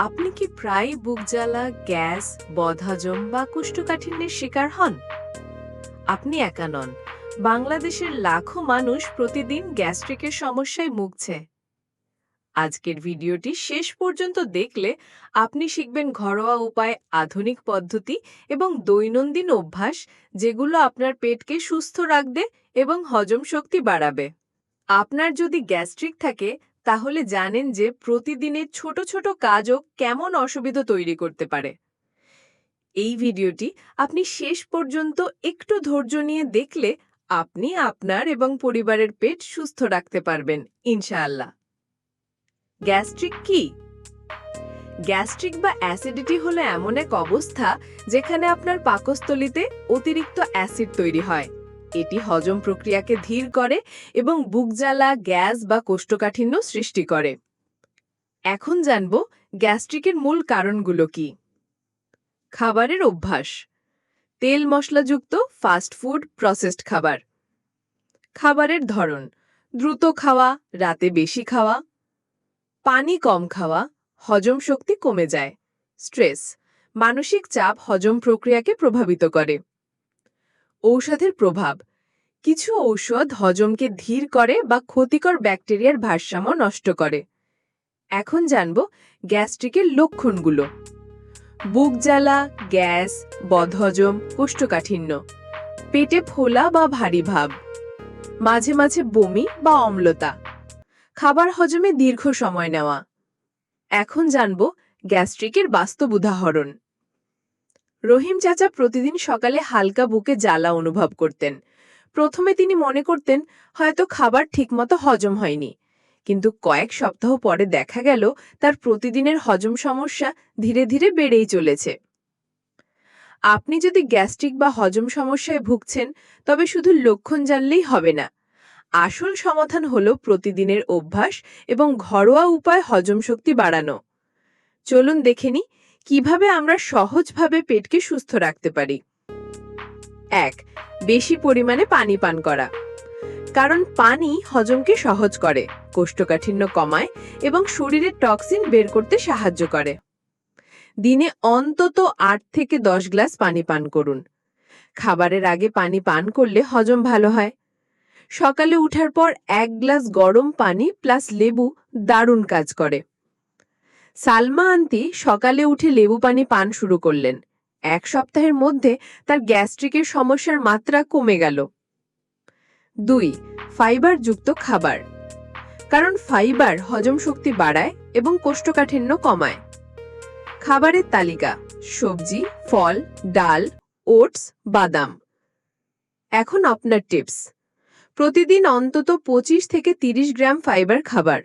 আপনি কি প্রায় বুক জ্বালা, গ্যাস, বদহজম বা কুষ্ঠকাঠিন্যের শিকার হন? আপনি একা নন। বাংলাদেশের লাখো মানুষ প্রতিদিন গ্যাস্ট্রিকের সমস্যায় ভুগছে। আজকের ভিডিওটি শেষ পর্যন্ত দেখলে আপনি শিখবেন ঘরোয়া উপায়, আধুনিক পদ্ধতি এবং দৈনন্দিন অভ্যাস যেগুলো আপনার পেটকে সুস্থ রাখবে এবং হজম শক্তি বাড়াবে। আপনার যদি গ্যাস্ট্রিক থাকে তাহলে জানেন যে প্রতিদিনের ছোট ছোট কাজও কেমন অসুবিধা তৈরি করতে পারে। এই ভিডিওটি আপনি শেষ পর্যন্ত একটু ধৈর্য নিয়ে দেখলে আপনি আপনার এবং পরিবারের পেট সুস্থ রাখতে পারবেন, ইনশাআল্লাহ। গ্যাস্ট্রিক কি? গ্যাস্ট্রিক বা অ্যাসিডিটি হলো এমন এক অবস্থা যেখানে আপনার পাকস্থলিতে অতিরিক্ত অ্যাসিড তৈরি হয়। এটি হজম প্রক্রিয়াকে ধীর করে এবং বুক জ্বালা, গ্যাস বা কোষ্ঠকাঠিন্য সৃষ্টি করে। এখন জানব গ্যাস্ট্রিকের মূল কারণগুলো কি। খাবারের অভ্যাস। তেল মশলাযুক্ত ফাস্ট ফুড প্রসেসড খাবার। খাবারের ধরন। দ্রুত খাওয়া, রাতে বেশি খাওয়া। পানি কম খাওয়া, হজম শক্তি কমে যায়। স্ট্রেস। মানসিক চাপ হজম প্রক্রিয়াকে প্রভাবিত করে। ঔষধের প্রভাব। কিছু ঔষধ হজমকে ধীর করে বা ক্ষতিকর ব্যাকটেরিয়ার ভারসাম্য নষ্ট করে। এখন জানব গ্যাস্ট্রিকের লক্ষণগুলো। বুক জ্বালা, গ্যাস, বদহজম, কোষ্ঠকাঠিন্য, পেটে ফোলা বা ভারী ভাব, মাঝে মাঝে বমি বা অম্লতা, খাবার হজমে দীর্ঘ সময় নেওয়া। এখন জানব গ্যাস্ট্রিকের বাস্তব উদাহরণ। রহিম চাচা প্রতিদিন সকালে হালকা বুকে জ্বালা অনুভব করতেন। প্রথমে তিনি মনে করতেন, হয়তো খাবার ঠিকমতো হজম হয়নি। কিন্তু কয়েক সপ্তাহ পরে দেখা গেল, তার প্রতিদিনের হজম সমস্যা ধীরে ধীরে বেড়েই চলেছে। আপনি যদি গ্যাস্ট্রিক বা হজম সমস্যায় ভুগছেন, তবে শুধু লক্ষণ জানলেই হবে না। আসল সমাধান হল প্রতিদিনের অভ্যাস এবং ঘরোয়া উপায় হজম শক্তি বাড়ানো। চলুন দেখে নি কীভাবে আমরা সহজভাবে পেটকে সুস্থ রাখতে পারি? এক, বেশি পরিমাণে পানি পান করা। কারণ পানি হজমকে সহজ করে, কোষ্ঠকাঠিন্য কমায় এবং শরীরের টক্সিন বের করতে সাহায্য করে। দিনে অন্তত আট থেকে দশ গ্লাস পানি পান করুন। খাবারের আগে পানি পান করলে হজম ভালো হয়। সকালে উঠার পর এক গ্লাস গরম পানি প্লাস লেবু দারুণ কাজ করে। সালমা আন্তি সকালে উঠে লেবু পানি পান শুরু করলেন। এক সপ্তাহের মধ্যে তার গ্যাস্ট্রিকের সমস্যার মাত্রা কমে গেল। দুই, ফাইবার যুক্ত খাবার। কারণ ফাইবার হজম শক্তি বাড়ায় এবং কোষ্ঠকাঠিন্য কমায়। খাবারের তালিকা, সবজি, ফল, ডাল, ওটস, বাদাম। এখন আপনার টিপস। প্রতিদিন অন্তত পঁচিশ থেকে তিরিশ গ্রাম ফাইবার খাবার।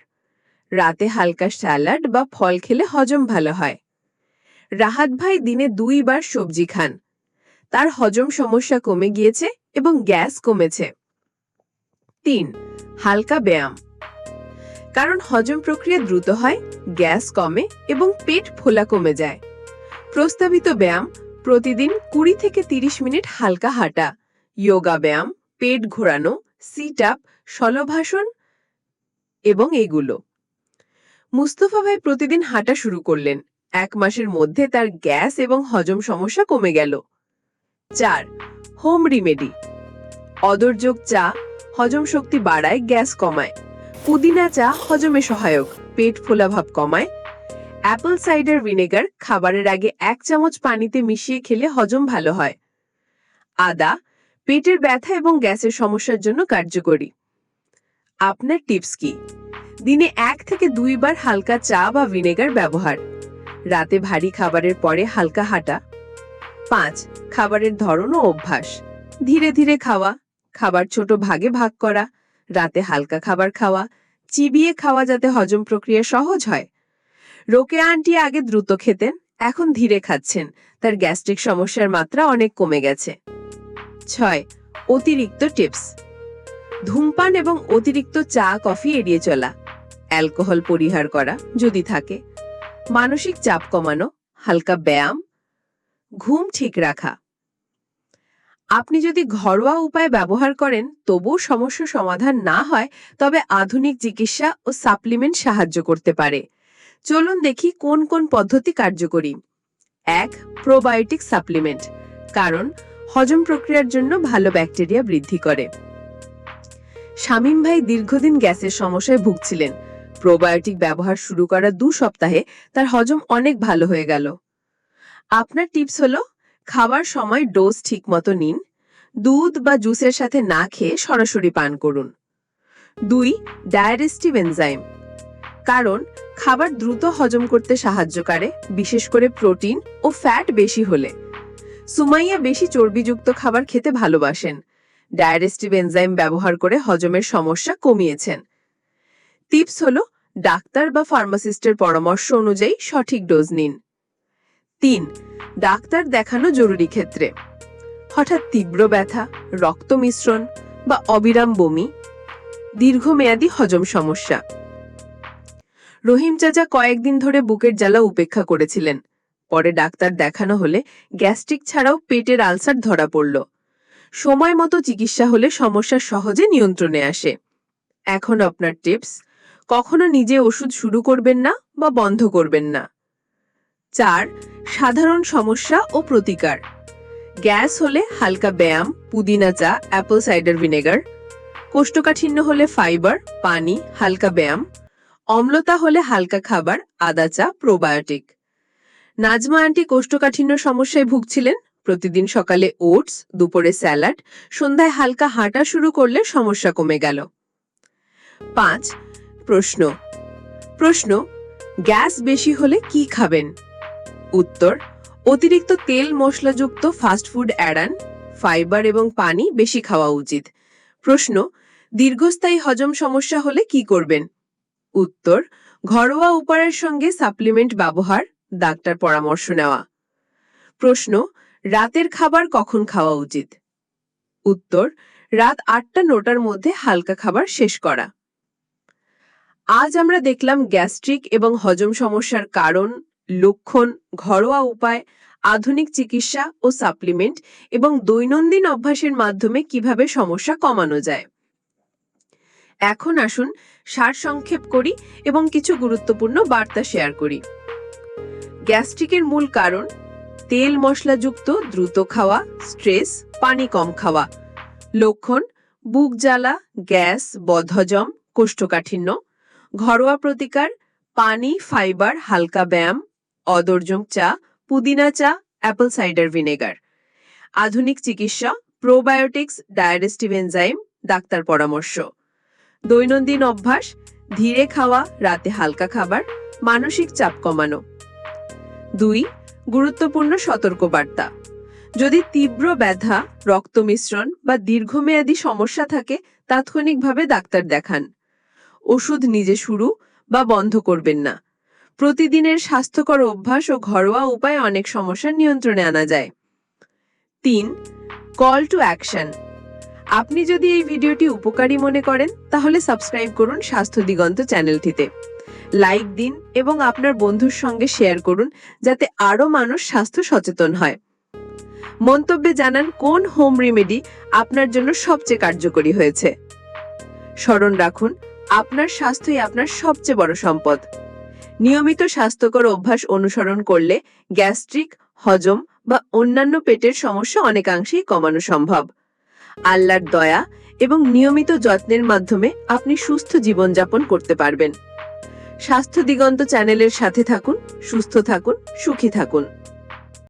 রাতে হালকা স্যালাড বা ফল খেলে হজম ভালো হয়। রাহাত ভাই দিনে দুইবার সবজি খান। তার হজম সমস্যা কমে গিয়েছে এবং গ্যাস কমেছে। তিন, হালকা ব্যায়াম। কারণ হজম প্রক্রিয়া দ্রুত হয়, গ্যাস কমে এবং পেট ফোলা কমে যায়। প্রস্তাবিত ব্যায়াম, প্রতিদিন কুড়ি থেকে তিরিশ মিনিট হালকা হাঁটা যোগা ব্যায়াম, পেট ঘোরানো সিট আপ সলভাসন এবং এগুলো। মুস্তফা ভাই প্রতিদিন হাঁটা শুরু করলেন। এক মাসের মধ্যে তার গ্যাস এবং হজম সমস্যা কমে গেল। চার, হোম রিমেডি। অদরযোগ চা, হজম শক্তি বাড়ায়, গ্যাস কমায়। পুদিনা চা, হজমে সহায়ক, পেট ফোলাভাব কমায়। অ্যাপল সাইডার ভিনেগার, খাবারের আগে এক চামচ পানিতে মিশিয়ে খেলে হজম ভালো হয়। আদা, পেটের ব্যথা এবং গ্যাসের সমস্যার জন্য কার্যকরী। আপনার টিপস কি? দিনে এক থেকে দুইবার হালকা চা বা ভিনেগার ব্যবহার। রাতে ভারী খাবারের পরে হালকা হাঁটা। পাঁচ, খাবারের ধরন ও অভ্যাস। ধীরে ধীরে খাওয়া, খাবার ছোট ভাগে ভাগ করা, রাতে হালকা খাবার খাওয়া, চিবিয়ে খাওয়া যাতে হজম প্রক্রিয়া সহজ হয়। রোকে আন্টি আগে দ্রুত খেতেন, এখন ধীরে খাচ্ছেন, তার গ্যাস্ট্রিক সমস্যার মাত্রা অনেক কমে গেছে। ছয়, অতিরিক্ত টিপস। ধূমপান এবং অতিরিক্ত চা, কফি এড়িয়ে চলা। অ্যালকোহল পরিহার করা যদি থাকে। মানসিক চাপ কমানো, হালকা ব্যায়াম, ঘুম ঠিক রাখা। আপনি যদি ঘরোয়া উপায় ব্যবহার করেন, তবুও সমস্যা সমাধান না হয়, তবে আধুনিক চিকিৎসা ও সাপ্লিমেন্ট সাহায্য করতে পারে। চলুন দেখি কোন কোন পদ্ধতি কার্যকরী। এক, প্রোবায়োটিক সাপ্লিমেন্ট, কারণ হজম প্রক্রিয়ার জন্য ভালো ব্যাকটেরিয়া বৃদ্ধি করে। শামীম ভাই দীর্ঘদিন গ্যাসের সমস্যায় ভুগছিলেন। প্রোবায়োটিক ব্যবহার শুরু করার দু সপ্তাহে তার হজম অনেক ভালো হয়ে গেল। আপনার টিপস হলো, খাবার সময় ডোজ ঠিকমতো নিন, দুধ বা জুসের সাথে না খেয়ে সরাসরি পান করুন। দুই ডায়ারেস্টিভ এনজাইম কারণ, খাবার দ্রুত হজম করতে সাহায্য করে, বিশেষ করে প্রোটিন ও ফ্যাট বেশি হলে। সুমাইয়া বেশি চর্বিযুক্ত খাবার খেতে ভালোবাসেন। ডায়ারেস্টিভ এনজাইম ব্যবহার করে হজমের সমস্যা কমিয়েছেন। টিপস হলো, ডাক্তার বা ফার্মাসিস্টের পরামর্শ অনুযায়ী সঠিক ডোজ নিন। তিন, ডাক্তার দেখানো জরুরি ক্ষেত্রে। হঠাৎ তীব্র ব্যথা, রক্ত মিশ্রণ বা অবিরাম বমি, দীর্ঘমেয়াদী হজম সমস্যা। রহিম চাচা কয়েকদিন ধরে বুকের জ্বালা উপেক্ষা করেছিলেন। পরে ডাক্তার দেখানো হলে গ্যাস্ট্রিক ছাড়াও পেটের আলসার ধরা পড়ল। সময় মতো চিকিৎসা হলে সমস্যা সহজে নিয়ন্ত্রণে আসে। এখন আপনার টিপস কখনো নিজে ওষুধ শুরু করবেন না বা বন্ধ করবেন না। চার, সাধারণ সমস্যা ও প্রতিকার। গ্যাস হলে হালকা ব্যায়াম, পুদিনা চা, অ্যাপল সাইডার ভিনেগার। কোষ্ঠকাঠিন্য হলে ফাইবার, পানি, হালকা ব্যায়াম। অম্লতা হলে হালকা খাবার, আদা চা, প্রোবায়োটিক। নাজমা আন্টি কোষ্ঠকাঠিন্য সমস্যায় ভুগছিলেন? প্রতিদিন সকালে ওটস, দুপুরে স্যালাড, সন্ধ্যায় হালকা হাঁটা শুরু করলে সমস্যা কমে গেল। পাঁচ প্রশ্ন। প্রশ্ন, গ্যাস বেশি হলে কি খাবেন? উত্তর, অতিরিক্ত তেল মশলাযুক্ত ফাস্টফুড এড়ান ফাইবার এবং পানি বেশি খাওয়া উচিত। প্রশ্ন, দীর্ঘস্থায়ী হজম সমস্যা হলে কি করবেন? উত্তর, ঘরোয়া উপায়ের সঙ্গে সাপ্লিমেন্ট ব্যবহার, ডাক্তার পরামর্শ নেওয়া। প্রশ্ন, রাতের খাবার কখন খাওয়া উচিত? উত্তর, রাত আটটা নটার মধ্যে হালকা খাবার শেষ করা। আজ আমরা দেখলাম গ্যাস্ট্রিক এবং হজম সমস্যার কারণ, লক্ষণ, ঘরোয়া উপায়, আধুনিক চিকিৎসা ও সাপ্লিমেন্ট এবং দৈনন্দিন অভ্যাসের মাধ্যমে কীভাবে সমস্যা কমানো যায়। এখন আসুন সার সংক্ষেপ করি এবং কিছু গুরুত্বপূর্ণ বার্তা শেয়ার করি। গ্যাস্ট্রিকের মূল কারণ, তেল মশলাযুক্ত, দ্রুত খাওয়া, স্ট্রেস, পানি কম খাওয়া। লক্ষণ, বুক জ্বালা, গ্যাস, বদহজম, কোষ্ঠকাঠিন্য ঘরোয়া প্রতিকার, পানি, ফাইবার, হালকা ব্যায়াম, অদর্জম চা, পুদিনা চা, অ্যাপল সাইডার ভিনেগার। আধুনিক চিকিৎসা, প্রোবায়োটিক্স ডায়ারেস্টিভ এনজাইম, ডাক্তার পরামর্শ। দৈনন্দিন অভ্যাস, ধীরে খাওয়া, রাতে হালকা খাবার, মানসিক চাপ কমানো। দুই, গুরুত্বপূর্ণ সতর্কবার্তা। যদি তীব্র ব্যথা রক্ত মিশ্রণ বা দীর্ঘমেয়াদী সমস্যা থাকে, তাৎক্ষণিকভাবে ডাক্তার দেখান। ওষুধ নিজে শুরু বা বন্ধ করবেন না। প্রতিদিনের স্বাস্থ্যকর অভ্যাস ও ঘরোয়া উপায়ে অনেক সমস্যা নিয়ন্ত্রণে আনা যায়। তিন কল টু অ্যাকশন আপনি যদি এই ভিডিওটি উপকারী মনে করেন, তাহলে সাবস্ক্রাইব করুন স্বাস্থ্য দিগন্ত চ্যানেলটিতে। লাইক দিন এবং আপনার বন্ধুর সঙ্গে শেয়ার করুন, যাতে আরও মানুষ স্বাস্থ্য সচেতন হয়। মন্তব্যে জানান কোন হোম রেমেডি আপনার জন্য সবচেয়ে কার্যকরী হয়েছে। স্মরণ রাখুন আপনার স্বাস্থ্যই আপনার সবচেয়ে বড় সম্পদ। নিয়মিত স্বাস্থ্যকর অভ্যাস অনুসরণ করলে গ্যাস্ট্রিক, হজম বা অন্যান্য পেটের সমস্যা অনেকাংশেই কমানো সম্ভব। আল্লাহর দয়া এবং নিয়মিত যত্নের মাধ্যমে আপনি সুস্থ জীবনযাপন করতে পারবেন। স্বাস্থ্য দিগন্ত চ্যানেলের সাথে থাকুন, সুস্থ থাকুন, সুখী থাকুন।